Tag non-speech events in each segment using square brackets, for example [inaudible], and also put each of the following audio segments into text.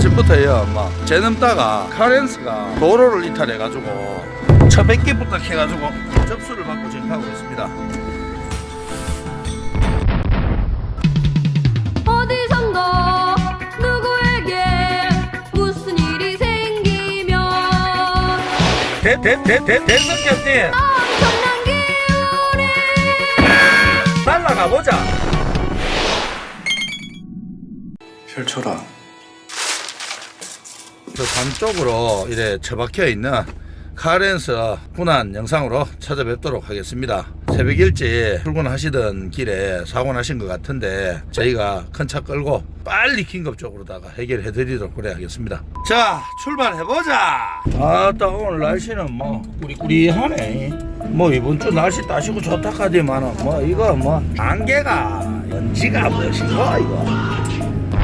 아침부터요 막 재넘다가 카렌스가 도로를 이탈해가지고 처백기 부탁해가지고 접수를 받고 지금 가고 있습니다. 어디선가 누구에게 무슨 일이 생기면 대대대대 대성경님 엄청난 기운이 날라가 보자. 펼쳐라. 저산 쪽으로 이래 처박혀 있는 카렌스 군안 영상으로 찾아뵙도록 하겠습니다. 새벽 일찍 출근하시던 길에 사고 나신 것 같은데 저희가 큰 차 끌고 빨리 긴급적으로다가 해결해 드리도록 그래 하겠습니다. 자 출발해 보자. 아따 오늘 날씨는 뭐 꾸리꾸리하네. 뭐 이번 주 날씨 따시고 좋다 카디만은 뭐 이거 뭐 안개가 연지가 무엇인고 이거.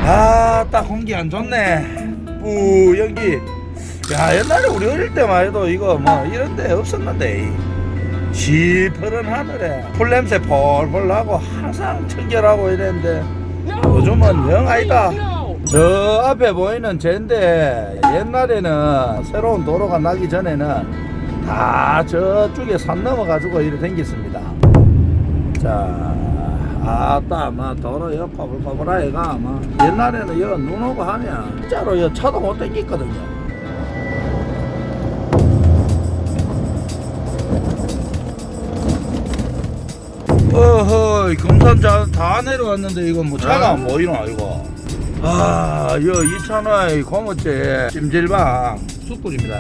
아딱 공기 안 좋네. 뿌 연기. 야 옛날에 우리 어릴 때만 해도 이거 뭐 이런 데 없었는데. 시퍼런 하늘에 풀냄새 폴폴 나고 항상 청결하고 이랬는데. 요즘은 영 아니다. 저 앞에 보이는 쟤인데 옛날에는 새로운 도로가 나기 전에는 다 저쪽에 산 넘어가지고 이래 댕겼습니다. 자 아따 마 도로 여 꼬불꼬불하게가 막 옛날에는 여눈 오고 하면 진짜로 여 차도 못 댕겼거든요. 어허 금산자 다 내려왔는데 이거 뭐 차가 안 보이나 이거? 아여 이천의 고무째 찜질방. 숯불입니다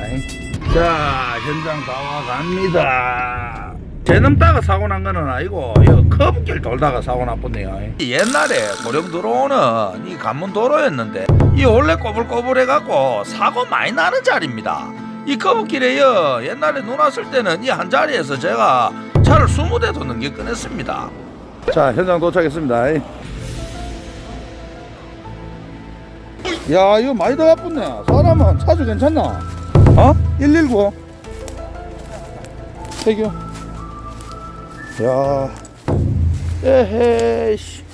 자 현장 다 와갑니다 재넘다가 사고 난 거는 아니고 이거 커브길 돌다가 사고 났었네요. 옛날에 고령 들어오는 이 관문 도로였는데 이 원래 꼬불꼬불해 갖고 사고 많이 나는 자리입니다. 이 커브길에요 옛날에 눈 왔을 때는 이 한 자리에서 제가 차를 20대도 넘게 꺼냈습니다. 자 현장 도착했습니다. 야 이거 많이 더 바쁘네. 사람은 차주 괜찮나? 어? 119 태교 야. 에헤이씨.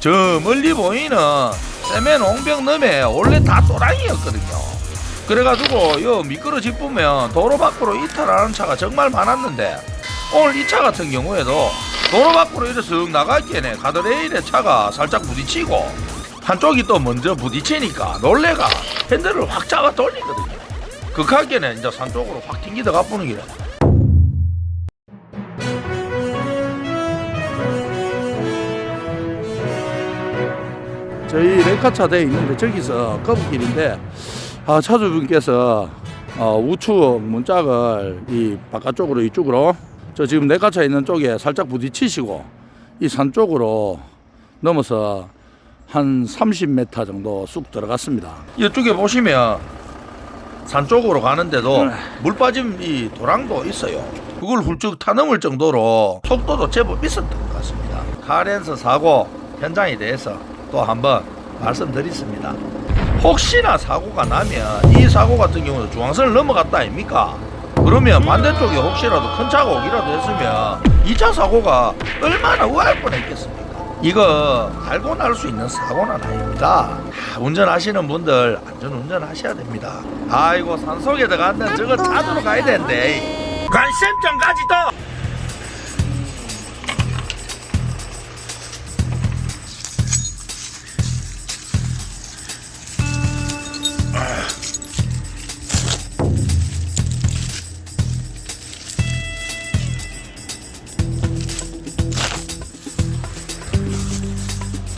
저 멀리 보이는 세멘 옹병 넘에 원래 다 또랑이였거든요. 그래가지고 요 미끄러 짚으면 도로 밖으로 이탈하는 차가 정말 많았는데 오늘 이 차 같은 경우에도 도로 밖으로 이래 쓱 나갈게네 가드레일에 차가 살짝 부딪히고 한쪽이 또 먼저 부딪히니까 놀래가 핸들을 확 잡아 돌리거든요. 극하게는 이제 산 쪽으로 확 튕기다 가 보는 길에 저희 레카차 돼 있는데 저기서 거북길인데 아, 차주분께서 어, 우측 문짝을 이 바깥쪽으로 이쪽으로 저 지금 레카차 있는 쪽에 살짝 부딪히시고 이 산 쪽으로 넘어서 한 30m 정도 쑥 들어갔습니다. 이쪽에 보시면 산 쪽으로 가는데도 물 빠짐 이 도랑도 있어요. 그걸 훌쩍 타넘을 정도로 속도도 제법 있었던 것 같습니다. 카렌스 사고 현장에 대해서 또 한번 말씀드리겠습니다. 혹시나 사고가 나면 이 사고 같은 경우는 중앙선을 넘어갔다 아닙니까? 그러면 반대쪽에 혹시라도 큰 차가 오기라도 했으면 2차 사고가 얼마나 우할 뻔했겠습니까? 이거 알고 날 수 있는 사고는 아닙니다. 아, 운전하시는 분들 안전 운전하셔야 됩니다. 아이고 산속에 들어가는 저거 찾으러 가야 되는데 관심점까지도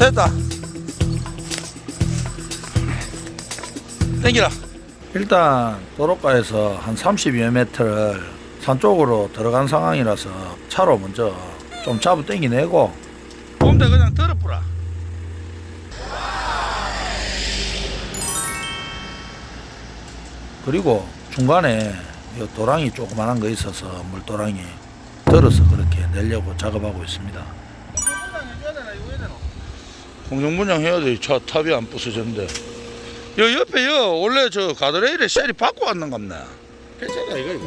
됐다. 땡기라. 일단 도로가에서 한 30여 m를 산 쪽으로 들어간 상황이라서 차로 먼저 좀 잡아 땡기내고 봄대 그냥 들어뿌라. 그리고 중간에 요 도랑이 조그만한 거 있어서 물도랑이 들어서 그렇게 내려고 작업하고 있습니다. 공정분양 해야 돼. 차 탑이 안 부서졌는데. 여 옆에 여 원래 저 가드레일에 셀이 바꿔 왔는 겁네. 폐차다 이거 이거.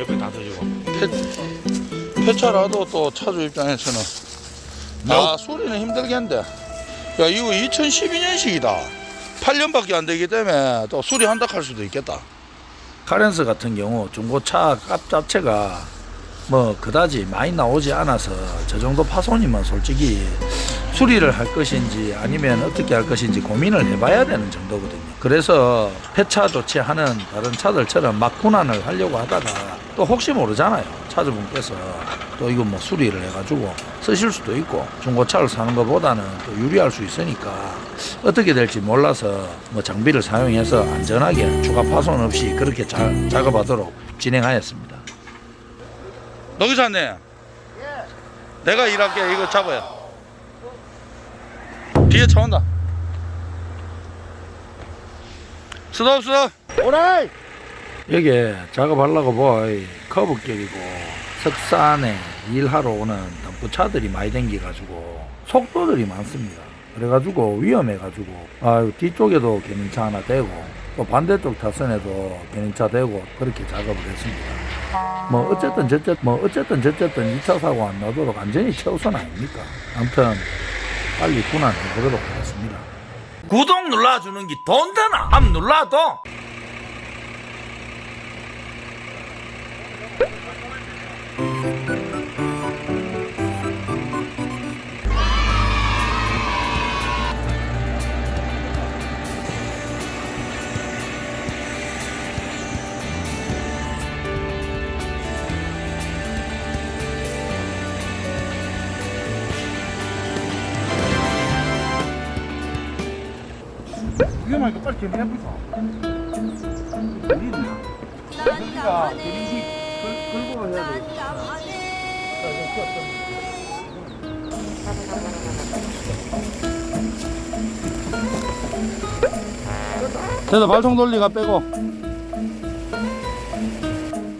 옆에 다 터지고. 폐, 폐차라도 또 차주 입장에서는 아 소리는 힘들겠는데 야 이거 2012년식이다 8년밖에 안 되기 때문에 또 수리한다 할 수도 있겠다 카렌스 같은 경우 중고차 값 자체가 뭐 그다지 많이 나오지 않아서 저 정도 파손이면 솔직히 수리를 할 것인지 아니면 어떻게 할 것인지 고민을 해봐야 되는 정도거든요. 그래서 폐차 조치하는 다른 차들처럼 막 분할을 하려고 하다가 또 혹시 모르잖아요. 차주분께서 또 이거 뭐 수리를 해가지고 쓰실 수도 있고 중고차를 사는 것보다는 또 유리할 수 있으니까 어떻게 될지 몰라서 뭐 장비를 사용해서 안전하게 추가 파손 없이 그렇게 자, 작업하도록 진행하였습니다. 노기사님. 내가 일할게. 이거 잡아요. 뒤에 차 온다. 스톱 스톱. 오라이. 여기 작업하려고 뭐이 커브길이고 석산에 일하러 오는 덤프차들이 많이 댕기가지고 속도들이 많습니다. 그래가지고 위험해가지고 아 뒤쪽에도 견인차 하나 대고 또 반대쪽 타선에도 견인차 대고 그렇게 작업을 했습니다. 뭐 어쨌든 저쨌든 뭐 어쨌든 저쨌든 2차 사고 안 나도록 안전이 최우선 아닙니까? 아무튼 빨리 분할해 보도록 하겠습니다. 구독 눌러주는 게돈 드나? 한번 눌러도. 위험하니까 빨리 견인해보자. 긁고 해야 돼. 됐다 발통 돌리가 빼고.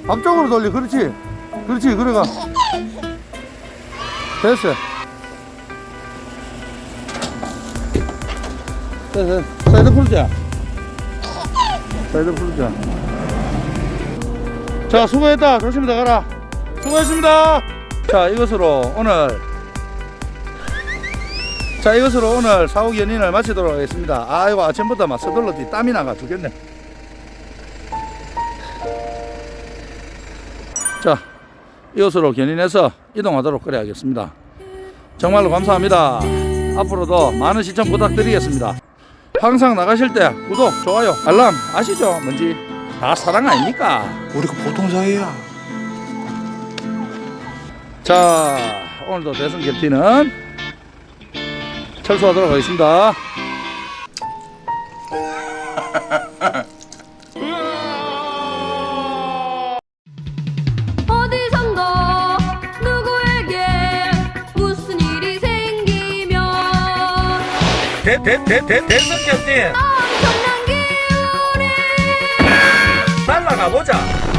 앞쪽으로 돌리 그렇지. 그렇지 그래가. 됐어. 됐어 사이드 풀자 사이드 풀자. 자 수고했다. 조심히 들어가라. 수고했습니다. 자 이것으로 오늘 자 이것으로 오늘 사후 견인을 마치도록 하겠습니다. 아이고 아침부터 막 서둘러 뒤 땀이 나가 죽겠네. 자 이것으로 견인해서 이동하도록 그래야겠습니다. 정말로 감사합니다. 앞으로도 많은 시청 부탁드리겠습니다 항상 나가실 때 구독 좋아요 알람 아시죠? 뭔지. 다 사랑 아닙니까? 우리가 보통 사이야. 자 오늘도 대선 결티는 철수하도록 하겠습니다 [laughs] 대, 대, 대, 대, 대선 결티 엄청난 기운이 날라가 보자